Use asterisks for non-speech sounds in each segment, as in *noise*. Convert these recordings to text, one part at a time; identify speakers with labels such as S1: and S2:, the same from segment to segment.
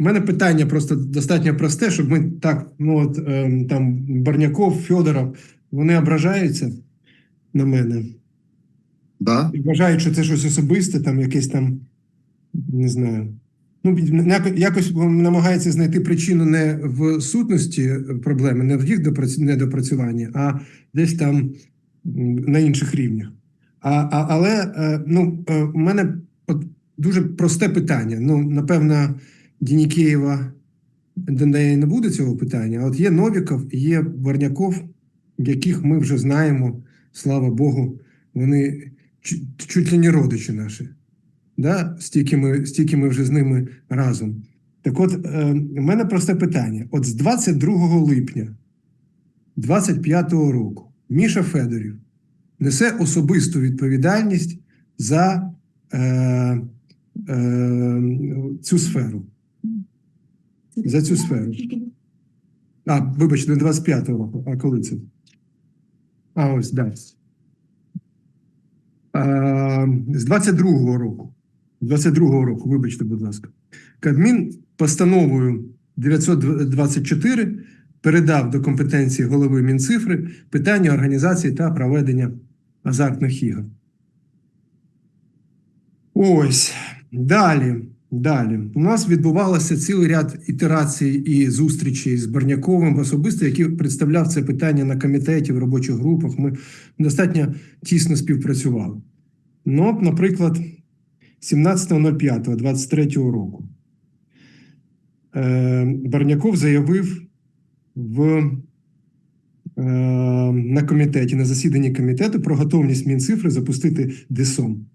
S1: У мене питання просто достатньо просте, щоб ми так, ну от ем, там Барняков, Федоров, вони ображаються на мене
S2: Да?
S1: і вважають, що це щось особисте, там якесь там, не знаю. Ну, якось намагається знайти причину не в сутності проблеми, не в їх недопрацюванні, а десь там на інших рівнях. А, а, але е, ну, е, у мене от дуже просте питання. Ну, напевно, Дінікеєва до неї не буде цього питання. От є Новіков є Варняков, яких ми вже знаємо, слава Богу, вони чу- чуть ли не родичі наші. Да? Стільки, ми, стільки ми вже з ними разом. Так от, е, у мене просте питання: от з 22 липня 25-го року Міша Федорів несе особисту відповідальність за е, е, цю сферу. За цю сферу. А, вибачте, не 25-го року, а коли це? А ось, да. А, з 22-го року. 22-го року, вибачте, будь ласка. Кабмін постановою 924 передав до компетенції голови Мінцифри питання організації та проведення азартних ігор. Ось. Далі. Далі. У нас відбувалося цілий ряд ітерацій і зустрічей з Барняковим особисто, який представляв це питання на комітеті, в робочих групах. Ми достатньо тісно співпрацювали. Ну, от, наприклад, 17.05.23 року е, Барняков заявив в, е, на комітеті, на засіданні комітету про готовність Мінцифри запустити ДСОМ.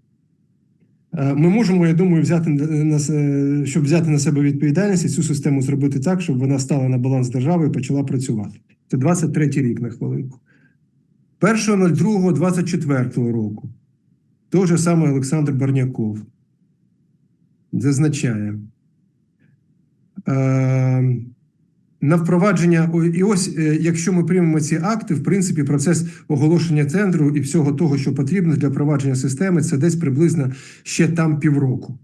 S1: Е, Ми можемо, я думаю, взяти на на щоб взяти на себе відповідальність і цю систему зробити так, щоб вона стала на баланс держави і почала працювати. Це 23 рік на хвилинку. 1.02.24 року. Той же самий Олександр Барняков зазначає. Е, на впровадження, і ось, е, якщо ми приймемо ці акти, в принципі, процес оголошення тендеру і всього того, що потрібно для впровадження системи, це десь приблизно ще там півроку.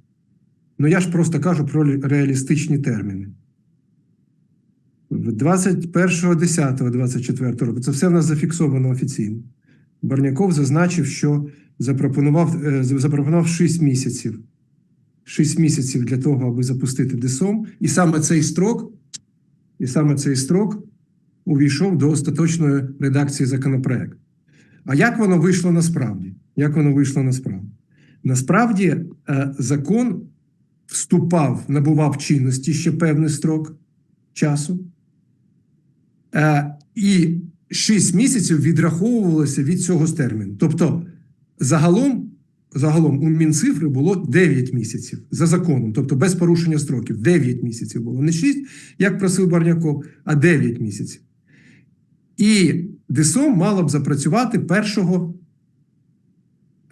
S1: Ну я ж просто кажу про реалістичні терміни. В 21.10.24 року це все в нас зафіксовано офіційно. Барняков зазначив, що запропонував, е, запропонував 6 місяців. 6 місяців для того, аби запустити ДСОМ. І саме цей строк, і саме цей строк увійшов до остаточної редакції законопроекту. А як воно вийшло насправді? Як воно вийшло насправді? Насправді, е, закон вступав, набував чинності ще певний строк часу. Е, і 6 місяців відраховувалося від цього терміну. Тобто, загалом, загалом у Мінцифри було 9 місяців за законом, тобто без порушення строків. 9 місяців було. Не 6, як просив Барняков, а 9 місяців. І ДСОМ мало б запрацювати 1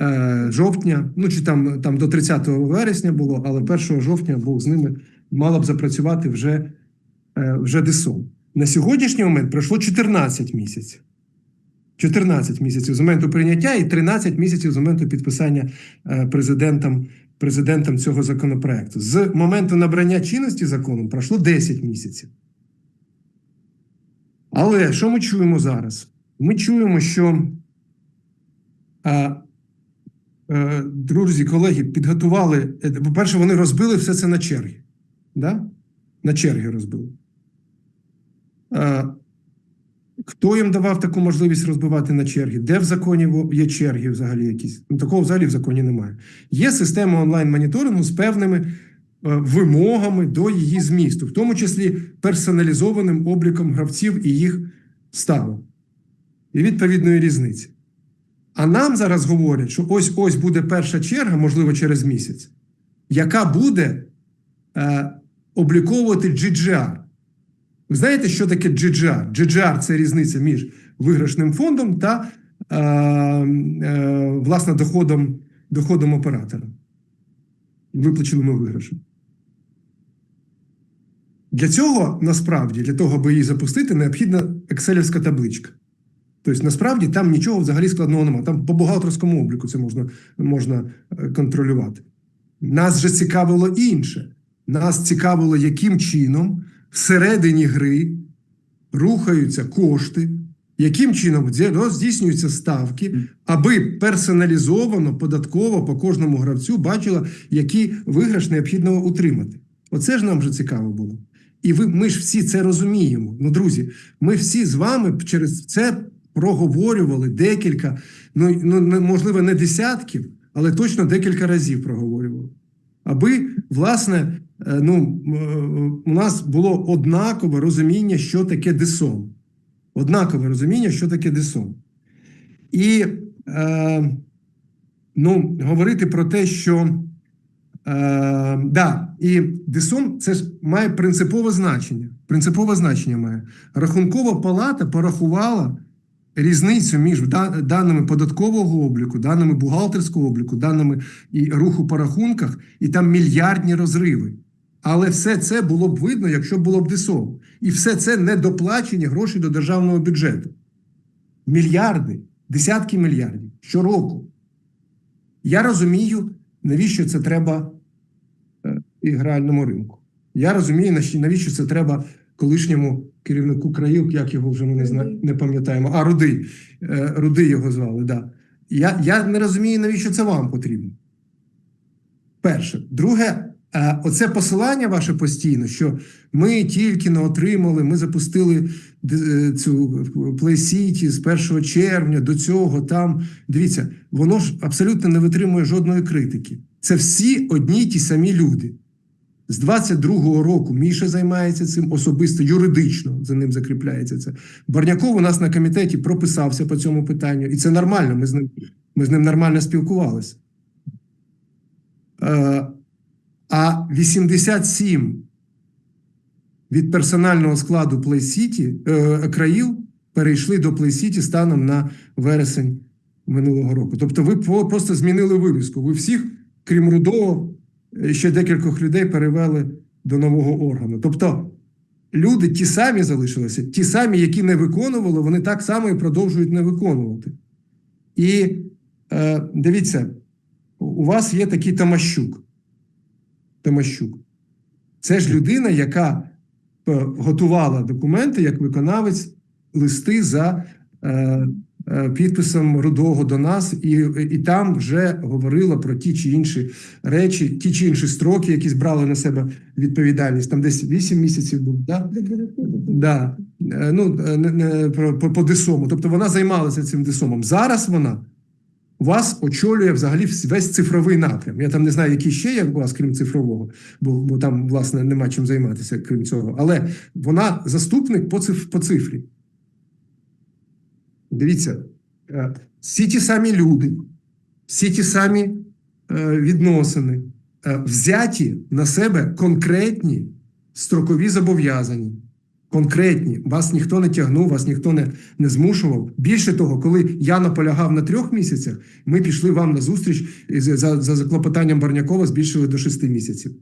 S1: е, жовтня, ну чи там, там до 30 вересня було, але 1 жовтня Бог з ними мало б запрацювати вже, е, вже ДСОМ. На сьогоднішній момент пройшло 14 місяців. 14 місяців з моменту прийняття і 13 місяців з моменту підписання е, президентом, президентом цього законопроекту. З моменту набрання чинності закону пройшло 10 місяців. Але що ми чуємо зараз? Ми чуємо, що е, е, друзі, колеги підготували. е, По-перше, вони розбили все це на черги. Да? На черги розбили. Е, Хто їм давав таку можливість розбивати на черги? Де в законі є черги взагалі якісь? Ну, такого взагалі в законі немає. Є система онлайн-моніторингу з певними е, вимогами до її змісту, в тому числі персоналізованим обліком гравців і їх ставок. І відповідної різниці. А нам зараз говорять, що ось ось буде перша черга, можливо, через місяць, яка буде е, обліковувати GGR. Ви знаєте, що таке GGR? GGR – це різниця між виграшним фондом та е, е, власне доходом, доходом оператора, виплаченими виграшем. Для цього насправді, для того, аби її запустити, необхідна екселівська табличка. Тобто, насправді там нічого взагалі складного немає. Там по бухгалтерському обліку це можна, можна е, контролювати. Нас же цікавило інше. нас цікавило, яким чином всередині гри рухаються кошти, яким чином зді- здійснюються ставки, аби персоналізовано, податково по кожному гравцю бачила, який виграш необхідно утримати. Оце ж нам вже цікаво було. І ви, ми ж всі це розуміємо. Ну, друзі, ми всі з вами через це проговорювали декілька, ну, ну можливо, не десятків, але точно декілька разів проговорювали. Аби, власне, е, ну, е, у нас було однакове розуміння, що таке ДСОМ. Однакове розуміння, що таке ДСОМ. І е, ну, говорити про те, що Е, да, і ДСОМ це ж має принципове значення. Принципове значення має. Рахункова палата порахувала різницю між даними податкового обліку, даними бухгалтерського обліку, даними і руху по рахунках, і там мільярдні розриви. Але все це було б видно, якщо було б ДСОМ. І все це не доплачені гроші до державного бюджету. Мільярди, десятки мільярдів щороку. Я розумію, навіщо це треба е, ігральному ринку. Я розумію, навіщо це треба колишньому керівнику країв, як його вже ми не, зна... не пам'ятаємо. А Рудий. Е, Рудий його звали, да. Я, я не розумію, навіщо це вам потрібно. Перше. Друге, е, оце посилання ваше постійно, що ми тільки не отримали, ми запустили е, цю Play City з 1 червня до цього там. Дивіться, воно ж абсолютно не витримує жодної критики. Це всі одні й ті самі люди. З 22-го року Міша займається цим особисто, юридично за ним закріпляється це. Барняков у нас на комітеті прописався по цьому питанню, і це нормально. Ми з ним, ми з ним нормально спілкувалися. Е, а 87 від персонального складу City, е, країв перейшли до City станом на вересень минулого року. Тобто, ви просто змінили вивіску. Ви всіх, крім Рудого, ще декількох людей перевели до нового органу. Тобто, люди ті самі залишилися, ті самі, які не виконували, вони так само і продовжують не виконувати. І е, дивіться, у вас є такий Тамащук. Тамащук. Це ж людина, яка е, готувала документи як виконавець листи за е, підписом Рудого до нас, і, і там вже говорила про ті чи інші речі, ті чи інші строки, які збрали на себе відповідальність. Там десь 8 місяців був. Да? Да. Е, Ну, е, не, не, по, по, по ДСОМу. Тобто вона займалася цим ДСОМом. Зараз вона вас очолює взагалі весь цифровий напрям. Я там не знаю, який ще є у вас, крім цифрового, бо, бо там, власне, нема чим займатися, крім цього. Але вона заступник по, циф, по цифрі. Дивіться, е, всі ті самі люди, всі ті самі е, відносини, е, взяті на себе конкретні строкові зобов'язання. Конкретні, вас ніхто не тягнув, вас ніхто не, не змушував. Більше того, коли я наполягав на трьох місяцях, ми пішли вам на зустріч за, за, за заклопотанням Барнякова збільшили до шести місяців.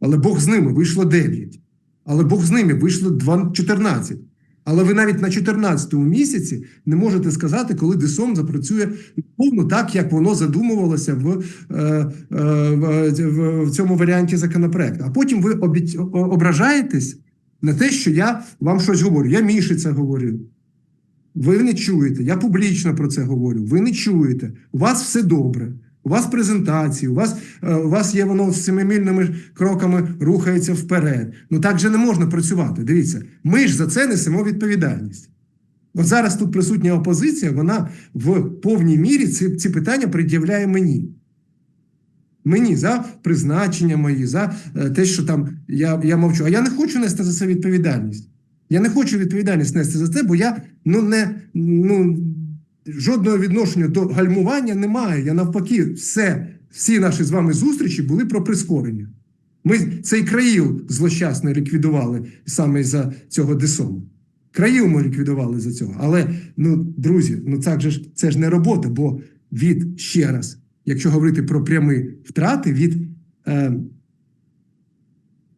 S1: Але Бог з ними вийшло 9. Але Бог з ними вийшло 2, 14. Але ви навіть на 14-му місяці не можете сказати, коли ДСОМ запрацює повно так, як воно задумувалося в, е, е, в цьому варіанті законопроекту. А потім ви обіць, ображаєтесь на те, що я вам щось говорю. Я Міші це говорю. Ви не чуєте. Я публічно про це говорю. Ви не чуєте. У вас все добре. У вас презентації, у вас, е, у вас є воно з семимільними кроками рухається вперед. Ну так же не можна працювати. Дивіться, ми ж за це несемо відповідальність. От зараз тут присутня опозиція, вона в повній мірі ці, ці питання пред'являє мені. Мені за призначення мої, за е, те, що там я, я мовчу. А я не хочу нести за це відповідальність. Я не хочу відповідальність нести за це, бо я ну не ну жодного відношення до гальмування не маю. Я навпаки, все, всі наші з вами зустрічі були про прискорення. Ми цей країл злощасно ліквідували саме за цього ДСОМу. Країл ми ліквідували за цього. Але ну, друзі, ну так же ж це ж не робота, бо від ще раз, якщо говорити про прямі втрати, від, е,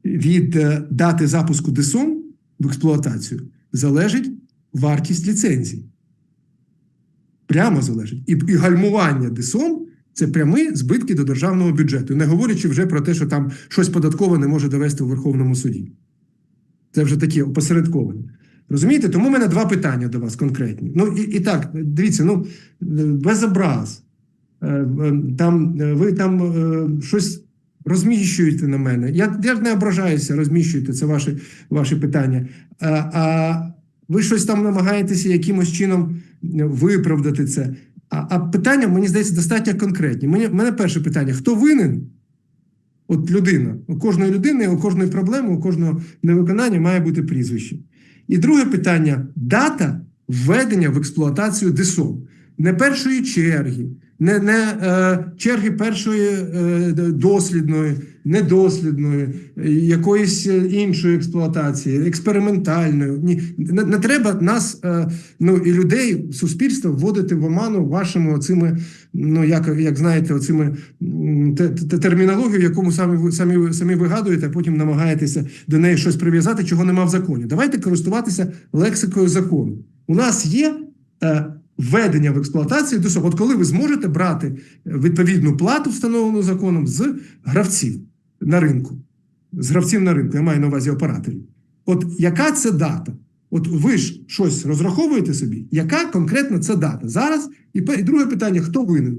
S1: від е, дати запуску ДСОМ в експлуатацію залежить вартість ліцензій. Прямо залежить. І, і гальмування ДСОМ Це прямі збитки до державного бюджету, не говорячи вже про те, що там щось податкове не може довести у Верховному суді. Це вже такі опосередковані. Розумієте? Тому в мене два питання до вас конкретні. Ну і, і так, дивіться, ну без образ. Е, е, Там е, ви там щось розміщуєте на мене. Я, я не ображаюся, розміщуєте, це ваші, ваші питання. А, а ви щось там намагаєтеся якимось чином виправдати це. А, а питання, мені здається, достатньо конкретні. Мені, мене перше питання: хто винен? От людина. У кожної людини, у кожної проблеми, у кожного невиконання має бути прізвище. І друге питання: дата введення в експлуатацію ДСО. Не першої черги, не, не е, черги першої е, дослідної, недослідної, якоїсь е, іншої експлуатації, експериментальної. Ні, не, не треба нас, е, ну і людей, суспільства вводити в оману вашими оцими, ну як, як знаєте, оцими те- те- термінологію, ви самі, самі вигадуєте, а потім намагаєтеся до неї щось прив'язати, чого нема в законі. Давайте користуватися лексикою закону. У нас є. Е, Введення в експлуатацію досок. От коли ви зможете брати відповідну плату, встановлену законом, з гравців на ринку, з гравців на ринку, я маю на увазі операторів. От яка це дата? От ви ж щось розраховуєте собі, яка конкретно це дата? Зараз і друге питання: хто винен?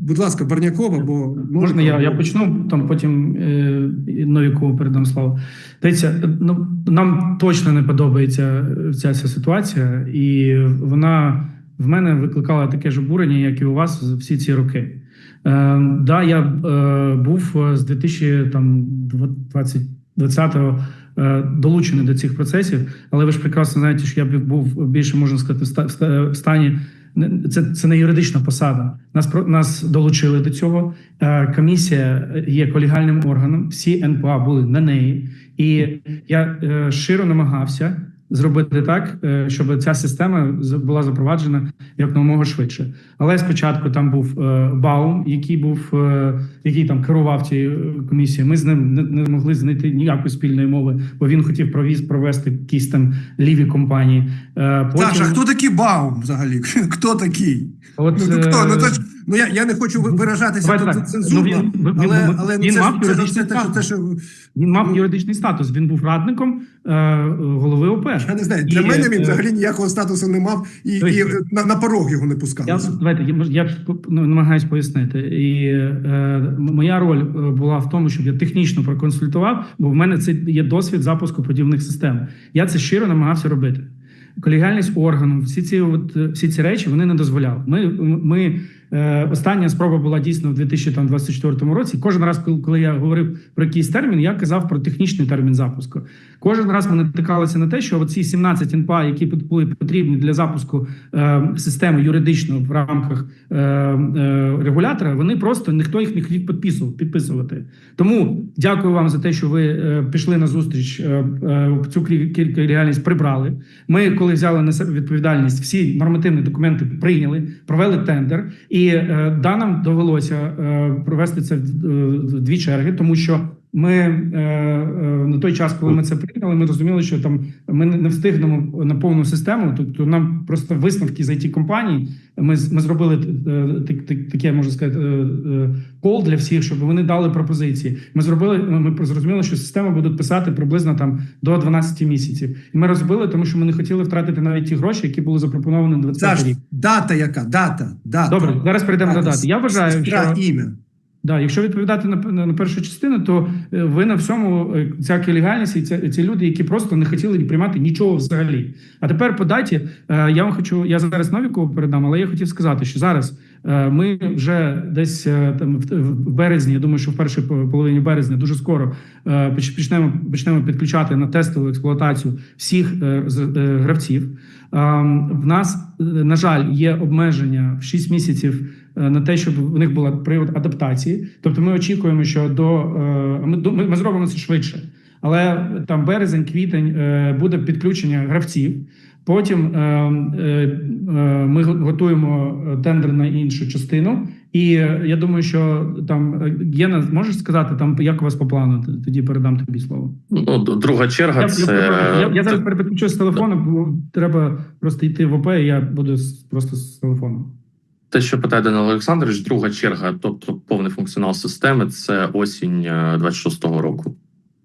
S1: Будь ласка, Барнякова, бо
S3: Можна я, я почну, там потім е, Новіку передам слово. Дивіться, ну, нам точно не подобається ця, ця ситуація, і вона в мене викликала таке ж обурення, як і у вас всі ці роки. Е, да, я е, був з 2020-го е, долучений до цих процесів, але ви ж прекрасно знаєте, що я був більше можна сказати в стані. Це, це не юридична посада. Нас нас долучили до цього. Е, Комісія є колегальним органом. Всі НПА були на неї, і я е, щиро намагався зробити так, е, щоб ця система була запроваджена якомога швидше. Але спочатку там був е, Баум, який був е, який там керував цією комісією. Ми з ним не, могли знайти ніякої спільної мови, бо він хотів провіз провести якісь там ліві компанії. Е,
S1: Саша, хто такий Баум взагалі? *laughs* Хто такий?
S3: От,
S1: Ну, хто? Ну, то ж, ну я, я не хочу виражатися
S3: Давайте
S1: тут цензурно,
S3: Ну, він-
S1: але,
S3: він-
S1: але ну,
S3: він
S1: це,
S3: мав
S1: це,
S3: юридичний
S1: це, те, що, те, що
S3: Він мав
S1: Ну,
S3: юридичний статус. Він був радником е, голови ОП.
S1: я не знаю. Для
S3: І,
S1: мене він
S3: е,
S1: взагалі ніякого статусу не мав і, і
S3: Тобто-
S1: е, на, на порог його не
S3: Я давайте я, я ну, намагаюсь пояснити. І е, моя роль е, була в тому, щоб я технічно проконсультував, бо в мене це є досвід запуску подібних систем. Я це щиро намагався робити. Колегіальність органу, всі ці от, всі ці речі вони не дозволяли. Ми, ми остання спроба була дійсно в 2024 році. Кожен раз, коли, я говорив про якийсь термін, я казав про технічний термін запуску. Кожен раз ми натикалися на те, що ці 17 НПА, які були потрібні для запуску е, системи юридично в рамках е, е, регулятора, вони просто ніхто їх не хотів підписувати. підписувати. Тому дякую вам за те, що ви е, пішли на зустріч. Е, е, цю кілька реальність прибрали. Ми, коли взяли на себе відповідальність, всі нормативні документи прийняли, провели тендер, і е, да, нам довелося е, провести це е, в дві черги, тому що. Ми е, е, на той час, коли ми це прийняли, ми розуміли, що там ми не не встигнемо на повну систему. Тобто нам просто висновки з it компаній. Ми ми зробили е, так- так- таке, можна сказати, кол для всіх, щоб вони дали пропозиції. Ми зробили. Ми зрозуміли, що систему будуть писати приблизно там до 12 місяців. І ми розбили, тому що ми не хотіли втратити навіть ті гроші, які були запропоновані на 20
S1: Саш,
S3: рік.
S1: дата яка? Дата. дата.
S3: Добре, зараз перейдемо до дати. Я вважаю, що
S1: ім'я.
S3: Да, якщо відповідати на, на, першу частину, то е, ви на всьому е, ця легальність і ці, ці люди, які просто не хотіли приймати нічого взагалі. А тепер по даті е, я вам хочу, я зараз Новіку передам, але я хотів сказати, що зараз ми вже десь там в, березні, я думаю, що в першій половині березня дуже скоро почнемо почнемо підключати на тестову експлуатацію всіх гравців. Ем, В нас, на жаль, є обмеження в 6 місяців на те, щоб в них була період адаптації. Тобто, ми очікуємо, що до е, ми, ми, ми зробимо це швидше. Але там березень, квітень е, буде підключення гравців. Потім е, е, е, ми готуємо тендер на іншу частину. І е, я думаю, що там е, Єна, можеш сказати там як у вас по плану? Тоді передам тобі слово.
S4: Ну, друга черга
S3: Я,
S4: це
S3: я, я, я зараз перепідключу з телефону, бо треба просто йти в ОП, і я буду просто з телефону.
S4: Те, що питає Данило Олександрович, друга черга, тобто повний функціонал системи, це осінь е, 26-го року.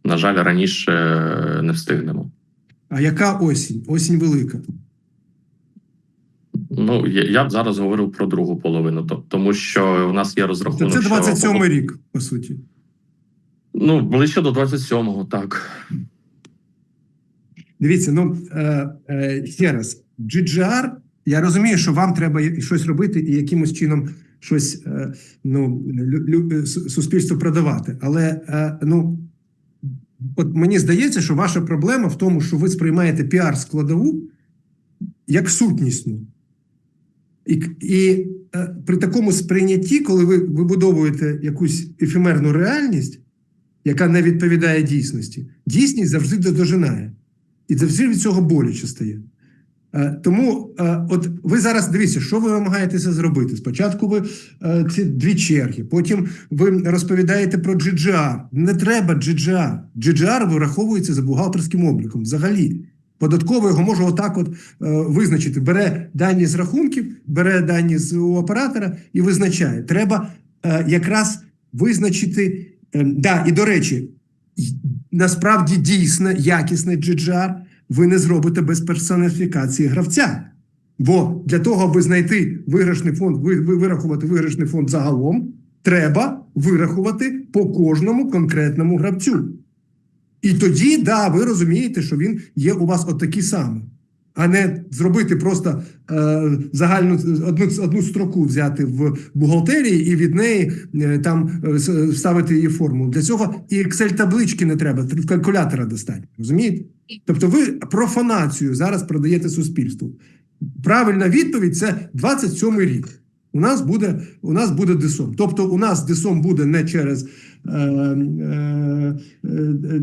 S4: На жаль, раніше е, не встигнемо.
S1: А яка осінь? Осінь велика.
S4: Ну, я, я б зараз говорив про другу половину, то- тому що у нас є
S1: Тобто
S4: розрахунок.
S1: це
S4: що
S1: 27-й рік, по суті.
S4: Ну, ближче до 27-го, так.
S1: Дивіться, ну е, е, ще раз, GGR, я розумію, що вам треба щось робити і якимось чином щось е, ну, суспільству продавати. Але е, ну, от мені здається, що ваша проблема в тому, що ви сприймаєте піар-складову як сутнісну. І, і е, при такому сприйнятті, коли ви вибудовуєте якусь ефемерну реальність, яка не відповідає дійсності, дійсність завжди дожинає. І завжди від цього боляче стає. Е, Тому, е, от ви зараз дивіться, що ви намагаєтеся зробити. Спочатку ви е, ці дві черги, потім ви розповідаєте про GGR. Не треба GGR. GGR вираховується за бухгалтерським обліком. Взагалі, податково його може отак от визначити. Бере дані з рахунків, бере дані з оператора і визначає. Треба якраз визначити. Е, да, і до речі, насправді дійсне, якісне GGR ви не зробите без персоніфікації гравця. Бо для того, аби знайти виграшний фонд, ви, ви вирахувати виграшний фонд загалом, треба вирахувати по кожному конкретному гравцю. І тоді, да, ви розумієте, що він є у вас отакий самий. А не зробити просто е, загальну одну, одну строку взяти в бухгалтерії і від неї е, там е, с- вставити її формулу. Для цього і Excel-таблички не треба, калькулятора достатньо. Розумієте? Тобто ви профанацію зараз продаєте суспільству. Правильна відповідь це 27-й рік. У нас буде у нас буде десом. Тобто, у нас десом буде не через е, е, е, е,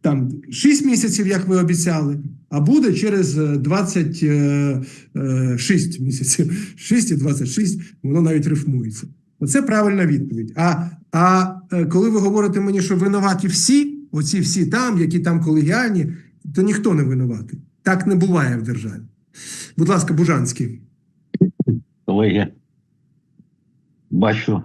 S1: там 6 місяців, як ви обіцяли, а буде через е, 26 місяців. *laughs* 6 і 26, воно навіть рифмується. Оце правильна відповідь. А, а е, коли ви говорите мені, що винуваті всі, оці всі там, які там колегіальні, то ніхто не винуватий. Так не буває в державі. Будь ласка, Бужанський.
S5: колеги, бачу,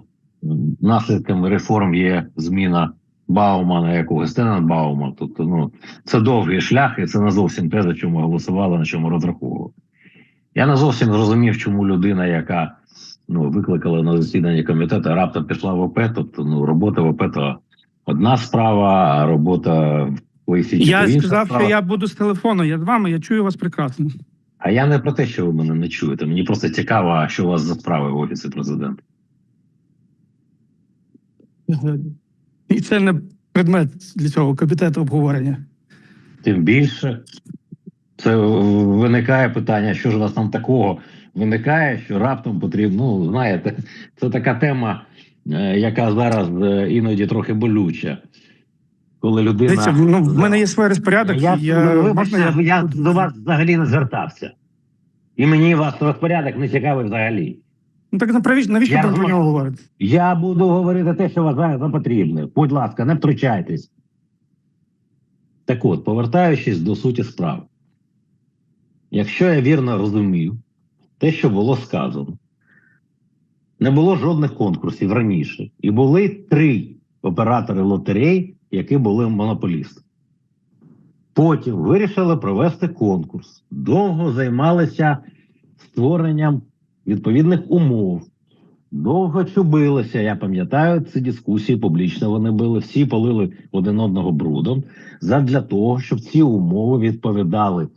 S5: наслідками реформ є зміна Баумана якогось Тененбаума. Тобто, ну, це довгий шлях, і це не зовсім те, за чому голосували, на чому розраховували. Я не зовсім зрозумів, чому людина, яка ну, викликала на засідання комітету, раптом пішла в ОП. Тобто, ну, робота в ОП то одна справа, а робота в ОІСі
S3: Я сказав,
S5: справа.
S3: що я буду з телефону. Я з вами, я чую вас прекрасно.
S5: А я не про те, що ви мене не чуєте. Мені просто цікаво, що у вас за справи в офісі президента.
S3: І це не предмет для цього комітету обговорення.
S5: Тим більше це виникає питання, що ж у вас там такого виникає, що раптом потрібно. Ну, знаєте, це така тема, е, яка зараз е, іноді трохи болюча. Коли людина.
S3: Дивіться, ну, в мене є свій розпорядок.
S5: Я,
S3: я,
S5: ну,
S3: можна
S5: вибачте,
S3: я...
S5: я до вас взагалі не звертався. І мені вас розпорядок не цікавий взагалі.
S3: Ну так навіщо, навіщо про нього говорите?
S5: Я буду говорити те, що вважаю за потрібне. Будь ласка, не втручайтесь. Так от, повертаючись до суті справи. Якщо я вірно розумів, те, що було сказано, не було жодних конкурсів раніше. І були три оператори лотерей, які були монополістами. Потім вирішили провести конкурс. Довго займалися створенням відповідних умов. Довго чубилися, я пам'ятаю ці дискусії публічно. Вони були всі полили один одного брудом задля того, щоб ці умови відповідали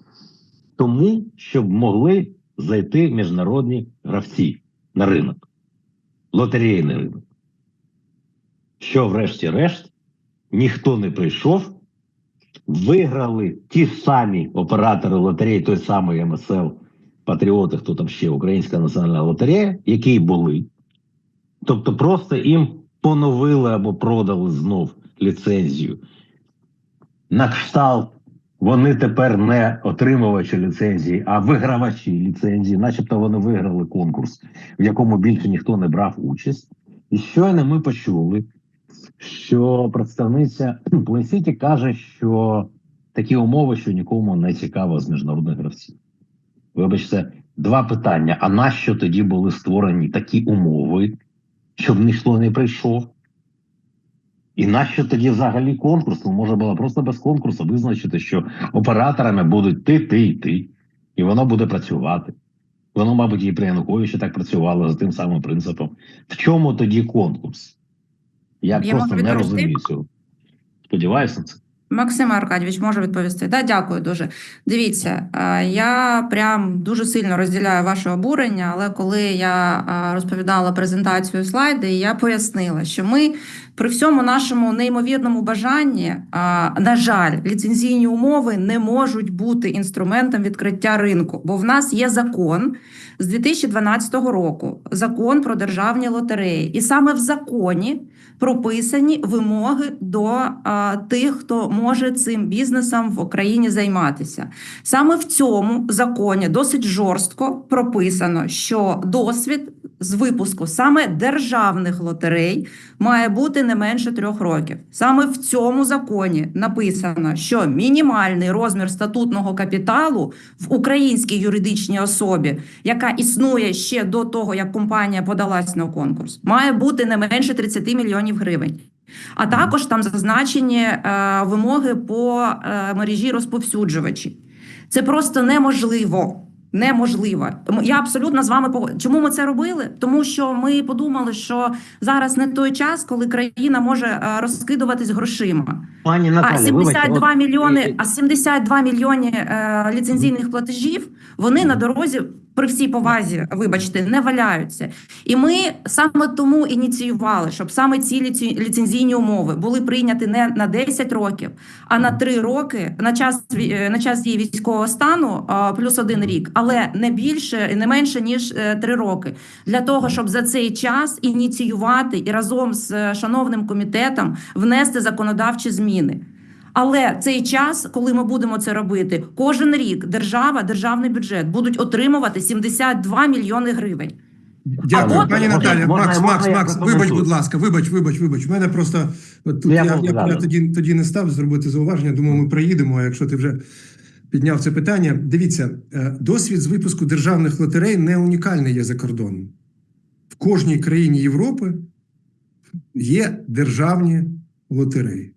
S5: тому, щоб могли зайти міжнародні гравці на ринок, лотерейний ринок. Що, врешті-решт, ніхто не прийшов, виграли ті самі оператори лотерей, той самий МСЛ, Патріоти, хто там ще Українська національна лотерея, які були. Тобто просто їм поновили або продали знов ліцензію. На кшталт вони тепер не отримувачі ліцензії, а вигравачі ліцензії, начебто вони виграли конкурс, в якому більше ніхто не брав участь. І щойно ми почули, що представниця Пленсіті каже, що такі умови, що нікому не цікаво з міжнародних гравців. Вибачте, Два питання: а нащо тоді були створені такі умови, щоб ніхто не прийшов? І нащо тоді взагалі конкурс? Ну, можна було просто без конкурсу визначити, що операторами будуть ти, ти і ти, і воно буде працювати. Воно, мабуть, і при Януковичі так працювало за тим самим принципом. В чому тоді конкурс? Я,
S6: Я
S5: просто не розумію цього. Сподіваюся на це.
S6: Максим Аркадійович може відповісти. Да, дякую дуже. Дивіться, е, я прям дуже сильно розділяю ваше обурення, але коли я е, розповідала презентацію слайди, я пояснила, що ми при всьому нашому неймовірному бажанні, е, на жаль, ліцензійні умови не можуть бути інструментом відкриття ринку, бо в нас є закон з 2012 року, закон про державні лотереї, і саме в законі прописані вимоги до а, тих, хто може цим бізнесом в Україні займатися. Саме в цьому законі досить жорстко прописано, що досвід з випуску саме державних лотерей має бути не менше трьох років. Саме в цьому законі написано, що мінімальний розмір статутного капіталу в українській юридичній особі, яка існує ще до того, як компанія подалась на конкурс, має бути не менше 30 мільйонів гривень. А також там зазначені е, вимоги по е, мережі розповсюджувачі. Це просто неможливо. Неможливо. М- Я абсолютно з вами погод... Чому ми це робили? Тому що ми подумали, що зараз не той час, коли країна може е, розкидуватись грошима.
S5: Пані
S6: А
S5: Наталі,
S6: 72
S5: вибачте, от-
S6: мільйони, а 72 мільйони е, ліцензійних платежів вони на дорозі при всій повазі, вибачте, не валяються. І ми саме тому ініціювали, щоб саме ці ліцензійні умови були прийняті не на 10 років, а на 3 роки на час е, на час дії військового стану плюс один рік, але не більше не менше ніж 3 роки, для того, щоб за цей час ініціювати і разом з е, шановним комітетом внести законодавчі зміни. Але цей час, коли ми будемо це робити, кожен рік держава, державний бюджет будуть отримувати 72 мільйони гривень.
S1: Дякую, пані Наталя. Макс, Макс, Макс, вибач, будь ласка, вибач, вибач, вибач. У мене просто от тут
S5: Я
S1: я, я, я тоді, тоді не став зробити зауваження. Думаю, ми проїдемо. А якщо ти вже підняв це питання, дивіться, е, досвід з випуску державних лотерей не унікальний є за кордоном. В кожній країні Європи є державні лотереї.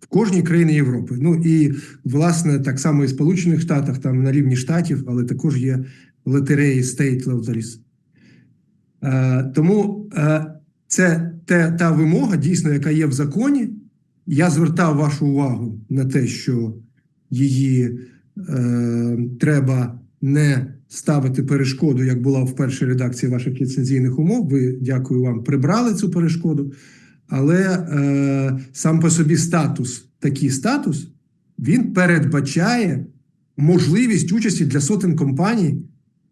S1: В кожній країні Європи. Ну і власне так само і в Сполучених Штатах, там на рівні штатів, але також є лотереї State Lotteries. Е, тому е, це те, та вимога, дійсно, яка є в законі. Я звертав вашу увагу на те, що її е, треба не ставити перешкоду, як була в першій редакції ваших ліцензійних умов. Ви, дякую вам, прибрали цю перешкоду. Але е, сам по собі статус, такий статус, він передбачає можливість участі для сотень компаній,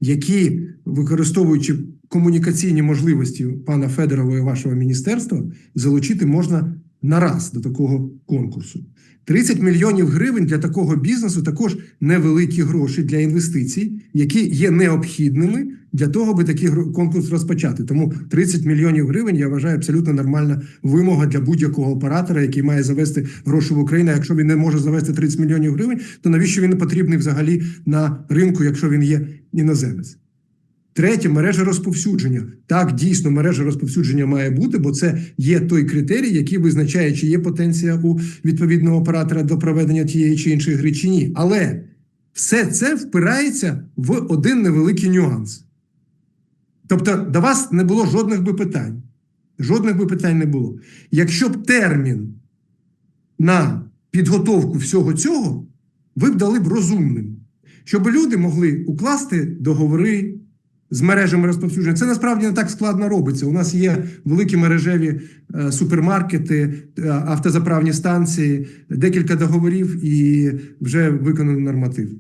S1: які, використовуючи комунікаційні можливості пана Федорова і вашого міністерства, залучити можна нараз до такого конкурсу. 30 мільйонів гривень для такого бізнесу також невеликі гроші для інвестицій, які є необхідними для того, аби такий конкурс розпочати. Тому 30 мільйонів гривень я вважаю абсолютно нормальна вимога для будь-якого оператора, який має завести гроші в Україну. Якщо він не може завести 30 мільйонів гривень, то навіщо він потрібний взагалі на ринку, якщо він є іноземець? Третє мережа розповсюдження. Так, дійсно, мережа розповсюдження має бути, бо це є той критерій, який визначає, чи є потенція у відповідного оператора до проведення тієї чи іншої гри, чи ні. Але все це впирається в один невеликий нюанс. Тобто, до вас не було жодних би питань. Жодних би питань не було. Якщо б термін на підготовку всього цього ви б дали б розумним, щоб люди могли укласти договори з мережами розповсюдження. Це насправді не так складно робиться. У нас є великі мережеві е, супермаркети, е, автозаправні станції, декілька договорів і вже виконаний норматив.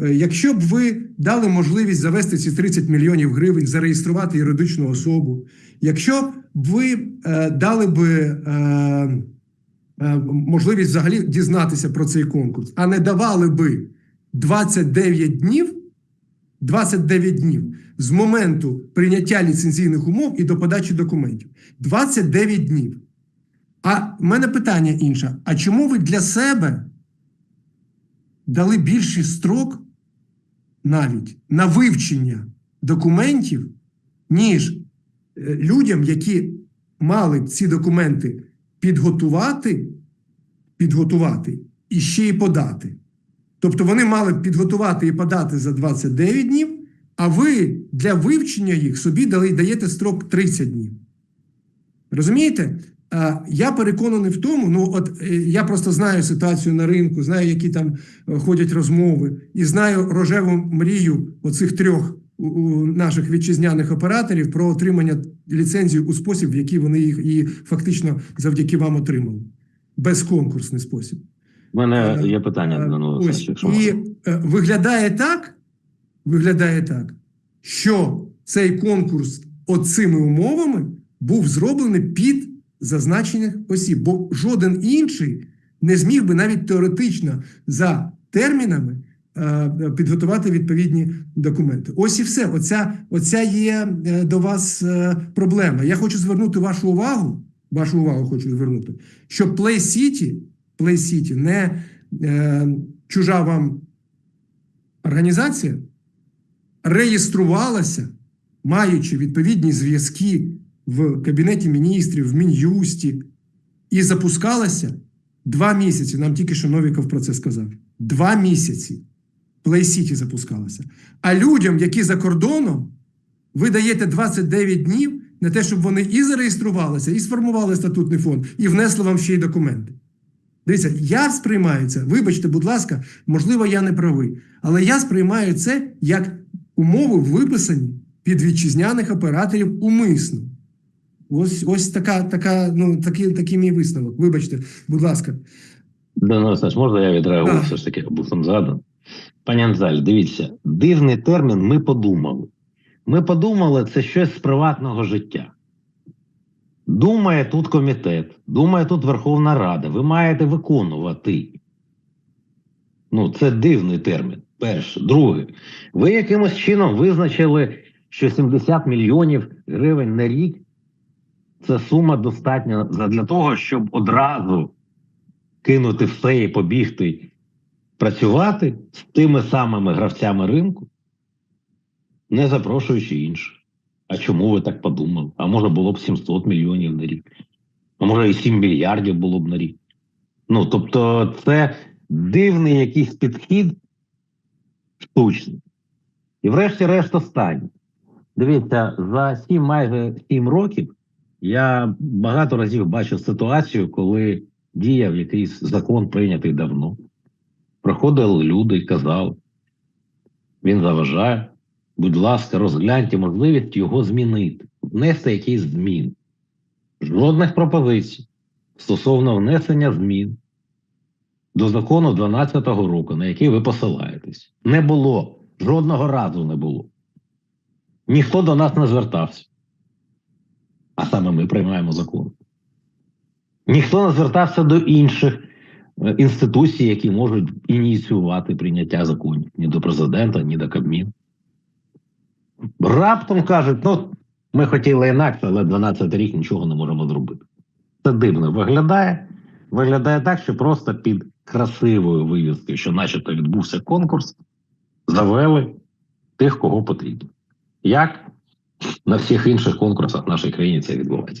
S1: Е, Якщо б ви дали можливість завести ці 30 мільйонів гривень, зареєструвати юридичну особу, якщо б ви дали е, можливість взагалі дізнатися про цей конкурс, а не давали би 29 днів, 29 днів з моменту прийняття ліцензійних умов і до подачі документів. 29 днів. А в мене питання інше: а чому ви для себе дали більший строк навіть на вивчення документів, ніж е, людям, які мали б ці документи підготувати, підготувати і ще й подати. Тобто вони мали підготувати і подати за 29 днів, а ви для вивчення їх собі дали, даєте строк 30 днів. Розумієте? Я переконаний в тому, ну от е, я просто знаю ситуацію на ринку, знаю, які там е, ходять розмови, і знаю рожеву мрію оцих трьох наших вітчизняних операторів про отримання ліцензії у спосіб, в який вони їх і фактично завдяки вам отримали. Безконкурсний спосіб.
S5: У мене
S1: Е,
S5: є питання
S1: Е,
S5: до Олександровича,
S1: і е, виглядає так, виглядає так, що цей конкурс оцими умовами був зроблений під зазначених осіб, бо жоден інший не зміг би навіть теоретично за термінами підготувати відповідні документи. Ось і все. Оця, оця є до вас проблема. Я хочу звернути вашу увагу. Вашу увагу хочу звернути, що Play City, Play City не е, чужа вам організація реєструвалася, маючи відповідні зв'язки в Кабінеті міністрів, в Мін'юсті, і запускалася два місяці. Нам тільки що Новіков про це сказав. Два місяці Play City запускалася. А людям, які за кордоном, ви даєте 29 днів на те, щоб вони і зареєструвалися, і сформували статутний фонд, і внесли вам ще й документи. Дивіться, я сприймаю це, вибачте, будь ласка, можливо, я не правий, але я сприймаю це як умови виписані під вітчизняних операторів умисно. Ось, ось така, така, ну, такий, такий мій висновок. Вибачте, будь ласка.
S5: Данило Олександрович, можна я відреагую все ж таки, був там згадан? Пані Анзаль, дивіться, дивний термін ми подумали. Ми подумали, це щось з приватного життя. Думає тут комітет, думає тут Верховна Рада. Ви маєте виконувати. Ну, це дивний термін. Перше. Друге, ви якимось чином визначили, що 70 мільйонів гривень на рік це сума достатня для того, щоб одразу кинути все і побігти працювати з тими самими гравцями ринку, не запрошуючи інших. А чому ви так подумали? А може було б 700 мільйонів на рік? А може і 7 мільярдів було б на рік? Ну, тобто, це дивний якийсь підхід штучний. І врешті-решт останнє. Дивіться, за 7 майже 7 років я багато разів бачив ситуацію, коли діяв якийсь закон, прийнятий давно. Проходили люди і казали, він заважає. Будь ласка, розгляньте можливість його змінити, внести якісь зміни. Жодних пропозицій стосовно внесення змін до закону 12-го року, на який ви посилаєтесь. Не було. Жодного разу не було. Ніхто до нас не звертався. А саме ми приймаємо закон. Ніхто не звертався до інших е, інституцій, які можуть ініціювати прийняття законів ні до президента, ні до Кабміну. Раптом кажуть, ну, ми хотіли інакше, але 12 рік нічого не можемо зробити. Це дивно виглядає. Виглядає так, що просто під красивою вивіскою, що начебто відбувся конкурс, завели тих, кого потрібно. Як на всіх інших конкурсах в нашій країні це відбувається.